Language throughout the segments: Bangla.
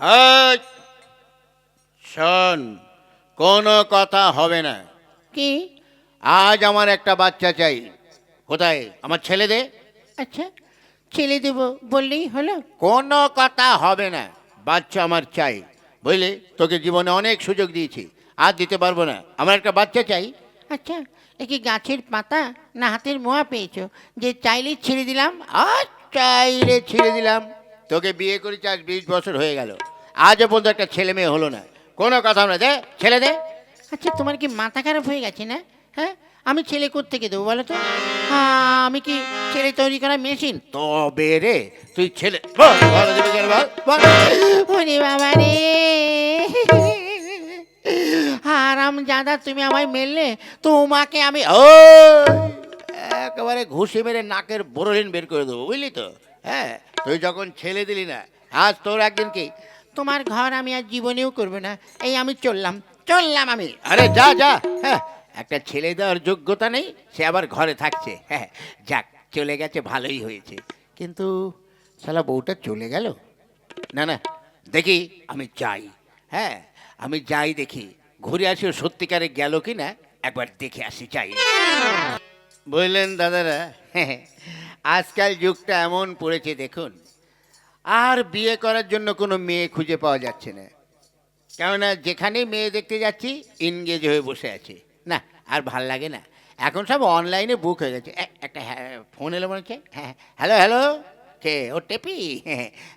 এই, শোন কোনো কথা হবে না। কি? আজ আমার একটা বাচ্চা চাই। কোথায়? আমার ছেলে দে। আচ্ছা ছেলে দেবো বললেই হলো। কোনো কথা হবে না বাচ্চা আমার চাই। বুঝলি? তোকে জীবনে অনেক সুযোগ দিয়েছি আর দিতে পারব না। আমার একটা বাচ্চা চাই। আচ্ছা এ কি গাছের পাতা না হাতের মোয়া পেয়েছ যে চাইলেই ছিঁড়ে দিলাম। আর চাইলে ছেড়ে দিলাম। তোকে বিয়ে করেছি আজ বিশ বছর হয়ে গেল। আজও পর্যন্ত একটা ছেলে মেয়ে হলো না। কোনো কথা না। দে ছেলে দে। আচ্ছা তোমার কি মাথা খারাপ হয়ে গেছে না? হ্যাঁ? আমি ছেলে থেকে দেবো বলো তো? হ্যাঁ, আমি কি ছেলে তৈরি করা মেশিন? তবে রে তুই ছেলে। ওরে বাবা রে। হারাম জাদা তুমি আমায় মেললে? তোমাকে আমি ও একেবারে ঘুষি মেরে নাকের বড়লিন বের করে দেবো বুঝলি তো? হ্যাঁ? তুই যখন ছেলে দিলি না আজ তোর একদিন কি? তোমার ঘর আমি আর জীবনেও করব না এই আমি চললাম চললাম আমি। আরে যা যা হ্যাঁ একটা ছেলে দেওয়ার যোগ্যতা নেই সে আবার ঘরে থাকছে হ্যাঁ যাক চলে গেছে ভালোই হয়েছে। কিন্তু শালা বউটা চলে গেল? না না দেখি আমি যাই হ্যাঁ আমি যাই দেখি ঘুরে আসি ও সত্যিকারে গেল কি না একবার দেখে আসি চাই বুঝলেন দাদারা হ্যাঁ আজকাল যুগটা এমন পড়েছে দেখুন। আর বিয়ে করার জন্য কোনো মেয়ে খুঁজে পাওয়া যাচ্ছে না। কেননা যেখানে মেয়ে দেখতে যাচ্ছি ইনগেজ হয়ে বসে আছে। না আর ভালো লাগে না। এখন সব অনলাইনে বুক হয়ে গেছে। একটা ফোন এলো মনে হচ্ছে। হ্যাঁ হ্যালো হ্যালো কে? ও টেপি?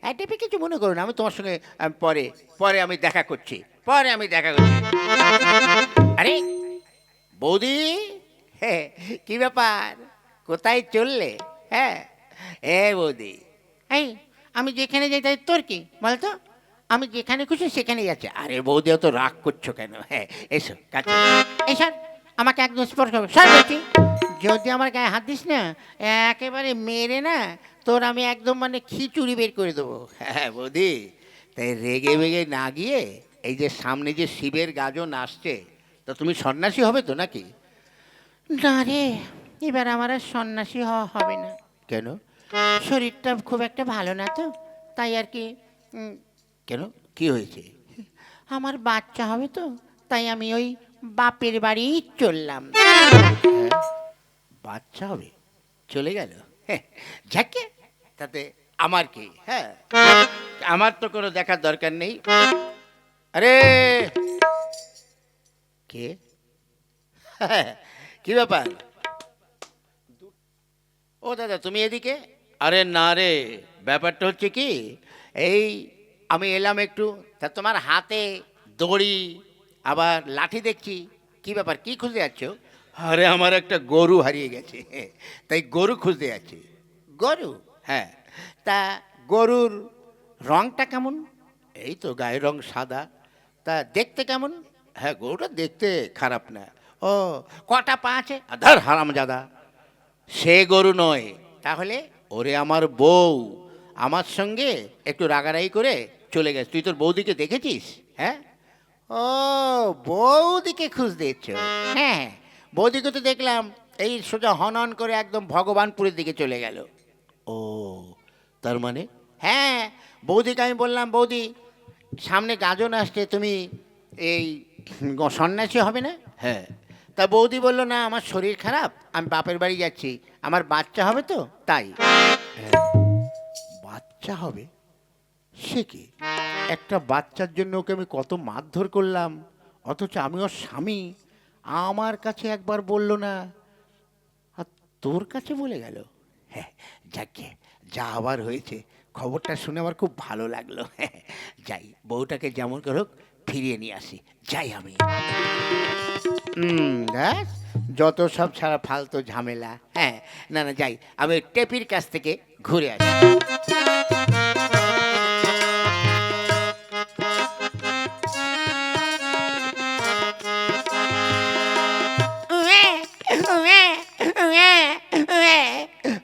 হ্যাঁ, টেপি কিছু মনে করুন আমি তোমার সঙ্গে পরে পরে আমি দেখা করছি। পরে আমি দেখা করছি। আরে বৌদি? হ্যাঁ। কী ব্যাপার? কোথায় চললে? হ্যাঁ। এ বৌদি। এই আমি যেখানে যাই তাই তোর কি? বলতো আমি যেখানে খুশি সেখানে যাচ্ছি আরে বৌদি অত রাগ করছ কেন? হ্যাঁ এসো কাছে। এই আমাকে একদম স্পর্শ স্যার যদি আমার গায়ে হাত দিস না একেবারে মেরে না তোর আমি একদম মানে খিচুড়ি বের করে দেবো। হ্যাঁ বৌদি তাই রেগে বেগে না গিয়ে এই যে সামনে যে শিবের গাজন আসছে তা তুমি সন্ন্যাসী হবে তো নাকি? না রে এবার আমার আর সন্ন্যাসী হওয়া হবে না। কেন? শরীরটা খুব একটা ভালো না তো তাই আর কি কেন? কি হয়েছে? আমার বাচ্চা হবে তো তাই আমি ওই বাপের বাড়ি চললাম। হ্যাঁ? বাচ্চা হবে চলে গেল। যাকে তাতে আমার কি? হ্যাঁ আমার তো কোনো দেখার দরকার নেই। আরে কে? হ্যাঁ, কি ব্যাপার? ও দাদা তুমি এদিকে? আরে না রে ব্যাপারটা হচ্ছে কি এই আমি এলাম একটু তা তোমার হাতে দড়ি আবার লাঠি দেখছি কি ব্যাপার কি খুঁজতে যাচ্ছ? আরে আমার একটা গরু হারিয়ে গেছে তাই গরু খুঁজতে যাচ্ছি। গরু? হ্যাঁ। তা গরুর রংটা কেমন? এই তো গায়ের রং সাদা তা দেখতে কেমন? হ্যাঁ গরুটা দেখতে খারাপ না। ও কটা পা আছে? ধর হারামজাদা। সে গরু নয়। তাহলে? ওরে আমার বউ আমার সঙ্গে একটু রাগারাগি করে চলে গেছে। তুই তোর বৌদিকে দেখেছিস? হ্যাঁ? ও বৌদিকে খুঁজতে এসছ হ্যাঁ বৌদিকে তো দেখলাম এই সোজা হনন করে একদম ভগবানপুরের দিকে চলে গেল। ও তার মানে? হ্যাঁ বৌদিকে আমি বললাম বৌদি সামনে গাজন আসছে তুমি এই সন্ন্যাসী হবে না? হ্যাঁ। তা বৌদি বলল না আমার শরীর খারাপ আমি বাপের বাড়ি যাচ্ছি আমার বাচ্চা হবে তো তাই। হ্যাঁ, বাচ্চা হবে? সে কি? একটা বাচ্চার জন্য ওকে আমি কত মারধর করলাম অথচ আমি ওর স্বামী আমার কাছে একবার বলল না আর তোর কাছে বলে গেল? হ্যাঁ যাকে যা আবার হয়েছে খবরটা শুনে আমার খুব ভালো লাগল। হ্যাঁ যাই বউটাকে যেমন করে হোক ফিরিয়ে নিয়ে আসি। যাই আমি। হুম ব্যাস যত সব ছাড়া ফালতু ঝামেলা। হ্যাঁ না না, যাই, আমি টেপির কাছ থেকে ঘুরে আসি।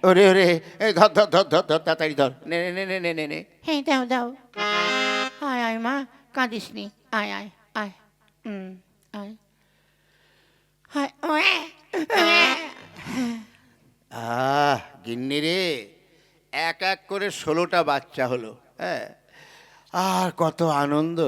ওরে ওরে ধর ধর ধর ধর ধর, তাড়াতাড়ি ধর। নে নে নে নে নে নে। হ্যাঁ দাও দাও। আয় আয়, মা কাঁদিস নি আয় আয় আয়। হুম আয়। আহ গিন্নি রে এক এক করে ষোলোটা বাচ্চা হলো হ্যাঁ? আর কত আনন্দ।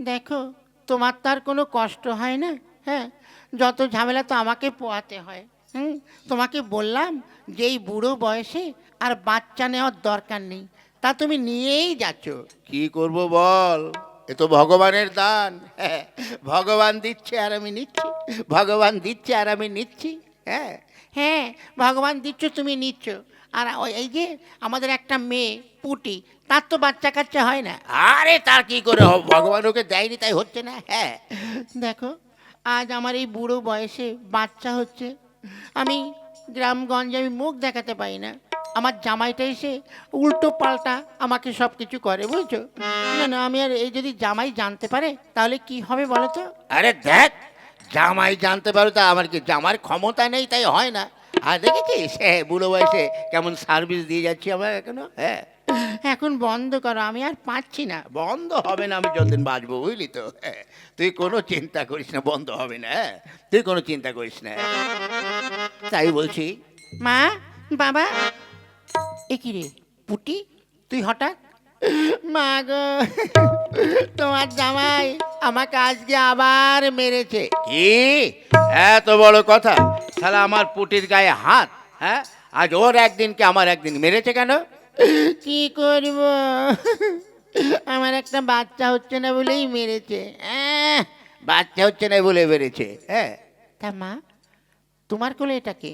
দেখো তোমার তো আর কোনো কষ্ট হয় না হ্যাঁ? যত ঝামেলা তো আমাকে পোয়াতে হয় হুম? তোমাকে বললাম যে এই বুড়ো বয়সে আর বাচ্চা নেওয়ার দরকার নেই তা তুমি নিয়েই যাচ্ছ। কি করব বল? এ তো ভগবানের দান। হ্যাঁ, ভগবান দিচ্ছে আর আমি নিচ্ছি। ভগবান দিচ্ছে আর আমি নিচ্ছি। হ্যাঁ। হ্যাঁ ভগবান দিচ্ছ তুমি নিচ্ছ। আর ওই এই যে আমাদের একটা মেয়ে পুটি তার তো বাচ্চা কাচ্চা হয় না। আরে তার কি করে হবে? ভগবান ওকে দেয়নি তাই হচ্ছে না? হ্যাঁ। দেখো আজ আমার এই বুড়ো বয়সে বাচ্চা হচ্ছে। আমি গ্রামগঞ্জে আমি মুখ দেখাতে পারি না। আমার জামাইটা এসে উল্টো পাল্টা আমাকে সব কিছু করে বুঝছ? না না আমি আর এই যদি জামাই জানতে পারে তাহলে কি হবে বলো তো? আরে দেখ জামাই জানতে পারো তা আমার কি জামার ক্ষমতা নেই তাই হয় না। আর দেখেছিস হ্যাঁ বুড়ো বয়সে কেমন সার্ভিস দিয়ে যাচ্ছি আমরা এখনও হ্যাঁ এখন বন্ধ করো আমি আর পাচ্ছি না। বন্ধ হবে না আমি যতদিন বাঁচবো বুঝলি তো হ্যাঁ তুই কোনো চিন্তা করিস না বন্ধ হবে না হ্যাঁ তুই কোনো চিন্তা করিস না। তাই বলছি মা বাবা এ কি রে পুটি তুই হঠাৎ? মা গো তোমার জামাই আমাকে আজকে আবার মেরেছে। কি? এত বড় কথা? তাহলে আমার পুটির গায়ে হাত হ্যাঁ? আজ ওর একদিনকে আমার একদিন মেরেছে কেন? কি করব? আমার একটা বাচ্চা হচ্ছে না বলেই মেরেছে। বাচ্চা হচ্ছে না বলে বেড়েছে হ্যাঁ? তা মা তোমার কোলে এটাকে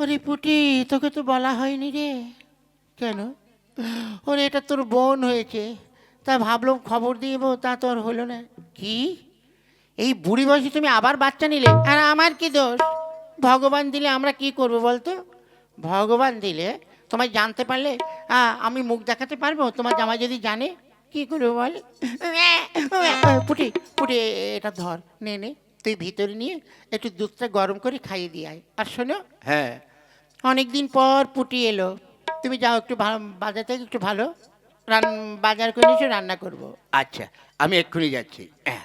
ওরে পুটি, তোকে তো বলা হয়নি রে। কেন? ওরে, এটা তোর বোন হয়েছে। তা ভাবলাম খবর দিব, তা তোর হলো না। কি? এই বুড়ি বয়সে তুমি আবার বাচ্চা নিলে? আর আমার কি দোষ? ভগবান দিলে আমরা কি করব বলতো? ভগবান দিলে তোমায় জানতে পারলে আমি মুখ দেখাতে পারব? তোমার জামা যদি জানে, কি করব বল? পুটি পুটি, এটা ধর, নে নে। তুই ভিতরে নিয়ে একটু দুধটা গরম করে খাইয়ে দিয়ে আয়। আর শোনো হ্যাঁ। অনেকদিন পর পুটি এলো। তুমি যাও একটু ভালো বাজার থেকে একটু ভালো রান বাজার করে নিয়ে এসে রান্না করব। আচ্ছা আমি এক্ষুনি যাচ্ছি। হ্যাঁ।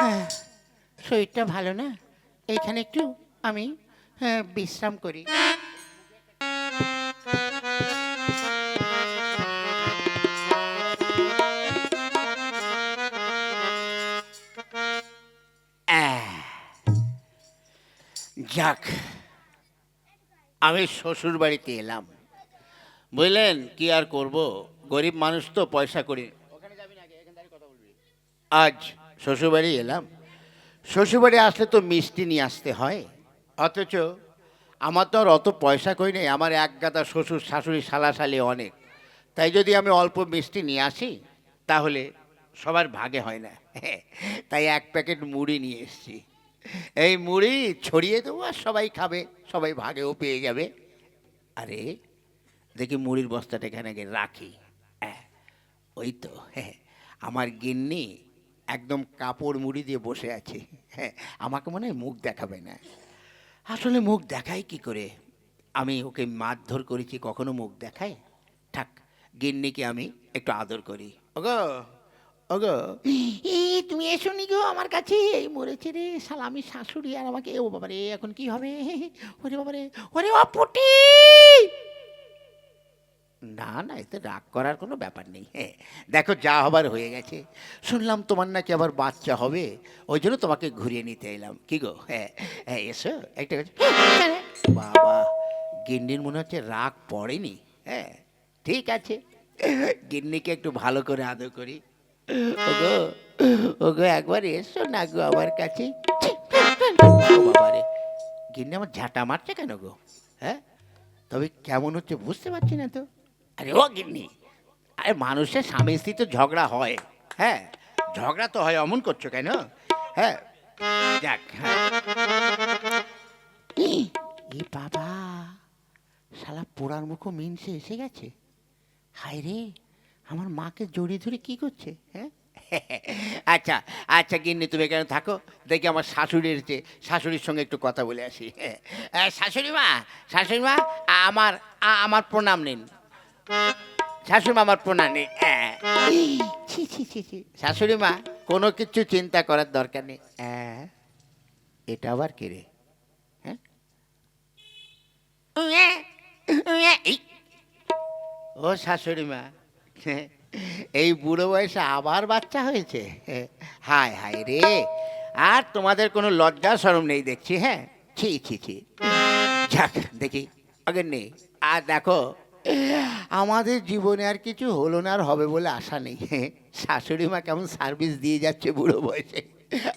হ্যাঁ, শরীরটা ভালো না? এখানে একটু আমি হ্যাঁ, বিশ্রাম করি। যাক, আমি শ্বশুর বাড়িতে এলাম। বুঝলেন কি আর করব? গরিব মানুষ তো পয়সা করি। আজ শ্বশুরবাড়ি এলাম। শ্বশুরবাড়ি আসলে তো মিষ্টি নিয়ে আসতে হয়। অথচ আমার তো আর অত পয়সা কই নেই, আমার এক গাদা শ্বশুর শাশুড়ি শালাশালি অনেক। তাই যদি আমি অল্প মিষ্টি নিয়ে আসি, তাহলে সবার ভাগে হয় না। তাই এক প্যাকেট মুড়ি নিয়ে এসেছি। এই মুড়ি ছড়িয়ে দেবো আর সবাই খাবে, সবাই ভাগেও পেয়ে যাবে। আরে, দেখি মুড়ির বস্তাটা এখানে রাখি। ওই তো হ্যাঁ আমার গিন্নি একদম কাপড় মুড়ি দিয়ে বসে আছে। হ্যাঁ আমাকে মনে হয় মুখ দেখাবে না। আসলে মুখ দেখায় কি করে? আমি ওকে মারধর করেছি কখনো মুখ দেখায়? থাক, গিন্নিকে আমি একটু আদর করি। ওগো ওগো। এই তুমি এসো নি গো আমার কাছে। এই মরেছে রে শালা আমি শাশুড়ি আর আমাকে। ও বাবারে, এখন কি হবে? ওরে বাবারে, ওরে ও পুটি! না না, এতে রাগ করার কোনো ব্যাপার নেই। হ্যাঁ দেখো যা হবার হয়ে গেছে। শুনলাম তোমার নাকি আবার বাচ্চা হবে। ওই জন্য তোমাকে ঘুরিয়ে নিতে এলাম। কি গো? হ্যাঁ হ্যাঁ এসো। একটা বাবা, গিন্নির মনে হচ্ছে রাগ পড়েনি। হ্যাঁ ঠিক আছে। গিন্নিকে একটু ভালো করে আদর করি। ওগো ওগো, একবার এসো না গো আমার কাছে। বাবারে, গিন্নি আমার ঝাঁটা মারছে কেন গো? হ্যাঁ? তবে কেমন হচ্ছে বুঝতে পারছি না তো। আরে ও গিন্নি, আরে মানুষের স্বামী স্ত্রী তো ঝগড়া হয়। হ্যাঁ ঝগড়া তো হয়, অমন করছ কেন? হ্যাঁ যাক হ্যাঁ। এ বাবা, শালা পোড়ার মুখো মিনসে এসে গেছে? হায় রে আমার মাকে জড়িয়ে ধরে কি করছে হ্যাঁ? আচ্ছা আচ্ছা গিন্নি তুমি এখানে থাকো দেখি আমার শাশুড়ি এসেছে শাশুড়ির সঙ্গে একটু কথা বলে আসি। শাশুড়ি মা শাশুড়ি মা আমার আমার প্রণাম নিন। শাশুড়ি মা আমার প্রণাম নিন। হ্যাঁ। ছি ছি ছি ছি। শাশুড়ি মা কোনো কিছু চিন্তা করার দরকার নেই। হ্যাঁ এটা আবার কে রে? হ্যাঁ? ও শাশুড়ি মা এই বুড়ো বয়সে আবার বাচ্চা হয়েছে? হায় হায় রে। আর তোমাদের কোনো লজ্জা সরম নেই দেখছি হ্যাঁ? ছি ছি ছি। যাক, দেখি। আগে নেই আর দেখো, আমাদের জীবনে আর কিছু হলো না আর হবে বলে আশা নেই। শাশুড়ি মা কেমন সার্ভিস দিয়ে যাচ্ছে বুড়ো বয়সে।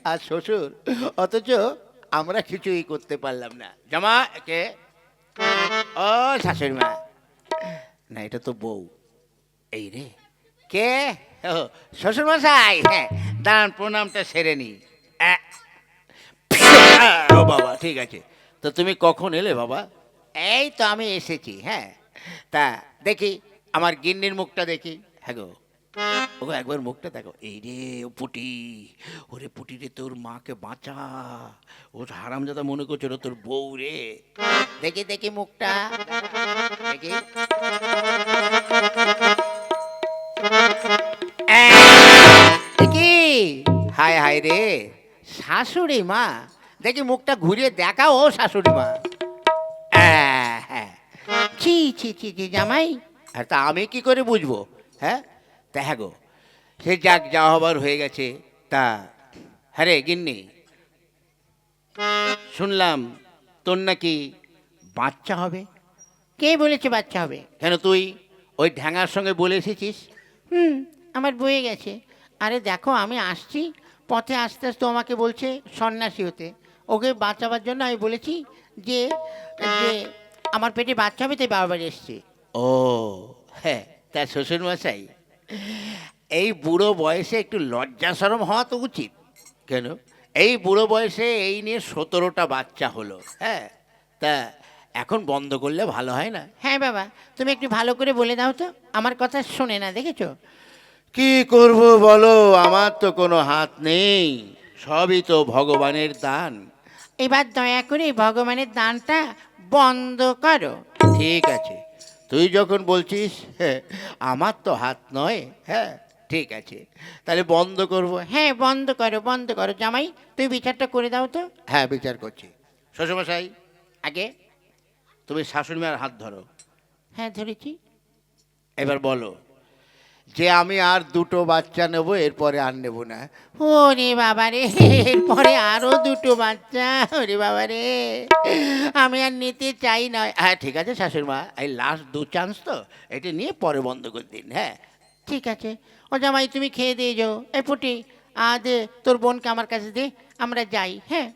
আর শ্বশুর, অথচ আমরা কিছুই করতে পারলাম না। জামা কে ও, শাশুড়ি মা। না, এটা তো বউ। এই রে। কে? ও শ্বশুর মশাই হ্যাঁ দাঁড়ান প্রণামটা সেরে নি। ও বাবা ঠিক আছে। তো তুমি কখন এলে বাবা? এই তো আমি এসেছি হ্যাঁ। তা দেখি আমার গিন্নির মুখটা দেখি। হ্যাঁ গো। ওগো একবার মুখটা দেখো। এই রে ও পুটি। ওরে পুটি রে তোর মাকে বাঁচা। ও হারামজাদা মনে করছে করছিল তোর বউ রে। দেখি দেখি মুখটা। দেখি। হায় হায় রে। শাশুড়ি মা দেখি মুখটা ঘুরিয়ে দেখা ও শাশুড়ি মা। আহ, হ্যাঁ। ছি ছি ছি ছি জামাই। আর তা আমি কি করে বুঝব হ্যাঁ? তা হ্যাঁ গো সে যাক যা হবার হয়ে গেছে। তা হ্যাঁ রে গিন্নি। শুনলাম তোর নাকি বাচ্চা হবে। কে বলেছে বাচ্চা হবে? কেন তুই ওই ঢ্যাঙার সঙ্গে বলে এসেছিস? হুম আমার বয়ে গেছে। আরে দেখো আমি আসছি পথে আস্তে আস্তে আমাকে বলছে সন্ন্যাসী হতে। ওকে বাঁচাবার জন্য আমি বলেছি যে যে আমার পেটে বাচ্চা হবে তাই বাবা বাড়ি এসছে। ও হ্যাঁ তা শ্বশুর মশাই এই বুড়ো বয়সে একটু লজ্জা সরম হওয়া তো উচিত। কেন? এই বুড়ো বয়সে এই নিয়ে সতেরোটা বাচ্চা হলো হ্যাঁ তা এখন বন্ধ করলে ভালো হয় না? হ্যাঁ বাবা তুমি একটু ভালো করে বলে দাও তো আমার কথা শোনে না দেখেছ? কি করব বলো? আমার তো কোনো হাত নেই। সবই তো ভগবানের দান। এবার দয়া করে ভগবানের দানটা বন্ধ করো। ঠিক আছে। তুই যখন বলছিস আমার তো হাত নয় হ্যাঁ ঠিক আছে। তাহলে বন্ধ করব। হ্যাঁ বন্ধ করো বন্ধ করো। জামাই তুই বিচারটা করে দাও তো। হ্যাঁ বিচার করছি। শ্বশুরমশাই আগে। তুমি শাশুড়ি মার হাত ধরো। হ্যাঁ ধরেছি। এবার বলো। যে আমি আর দুটো বাচ্চা নেব এরপরে আর নেব না। ওরে বাবা রে এরপরে আরও দুটো বাচ্চা ওরে বাবা রে আমি আর নিতে চাই না। হ্যাঁ ঠিক আছে শাশুড়ি মা এই লাস্ট দু চান্স তো এটা নিয়ে পরে বন্ধ করে দিন হ্যাঁ। ঠিক আছে। ও জামাই তুমি খেয়ে দিয়ে যাও। এ পুটি আ দে তোর বোনকে আমার কাছে দে আমরা যাই হ্যাঁ।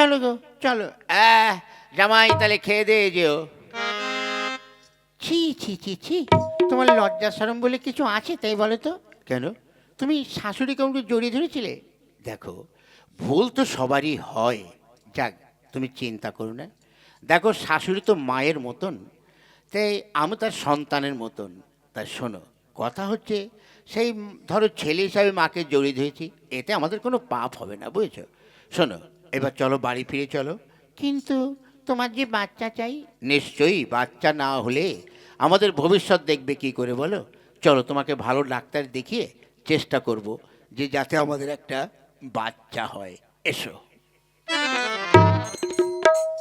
চলো গো চলো। আহ, জামাই তাহলে খেয়ে দিয়ে যেও। ছি ছি ছি ছি। তোমার লজ্জা সরম বলে কিছু আছে তাই বলো তো? কেন? তুমি শাশুড়িকে আমাকে জড়িয়ে ধরেছিলে? দেখো ভুল তো সবারই হয়। যাক তুমি চিন্তা করো না। দেখো শাশুড়ি তো মায়ের মতন। তাই আমি তার সন্তানের মতন। তা শোনো কথা হচ্ছে সেই ধরো ছেলে হিসাবে মাকে জড়িয়ে ধরেছি এতে আমাদের কোনো পাপ হবে না বুঝেছ? শোনো এবার চলো বাড়ি ফিরে চলো। কিন্তু তোমার যে বাচ্চা চাই? নিশ্চয়ই বাচ্চা না হলে আমাদের ভবিষ্যৎ দেখবে কি করে বলো? চলো তোমাকে ভালো ডাক্তার দেখিয়ে চেষ্টা করব যে যাতে আমাদের একটা বাচ্চা হয়। এসো।